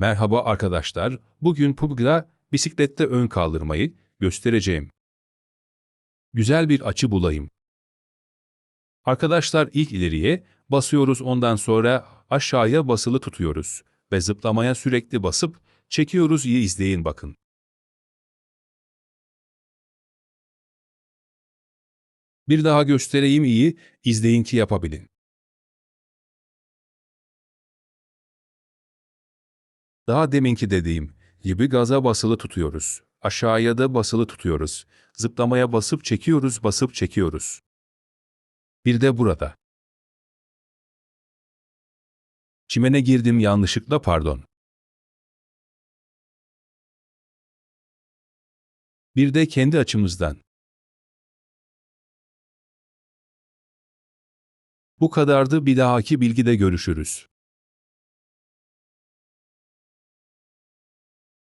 Merhaba arkadaşlar, bugün PUBG'da bisiklette ön kaldırmayı göstereceğim. Güzel bir açı bulayım. Arkadaşlar ilk ileriye basıyoruz ondan sonra aşağıya basılı tutuyoruz ve zıplamaya sürekli basıp çekiyoruz iyi izleyin bakın. Bir daha göstereyim iyi izleyin ki yapabilin. Daha deminki dediğim gibi gaza basılı tutuyoruz. Aşağıya da basılı tutuyoruz. Zıplamaya basıp çekiyoruz, basıp çekiyoruz. Bir de burada. Çimene girdim yanlışlıkla pardon. Bir de kendi açımızdan. Bu kadardı bir dahaki bilgide görüşürüz.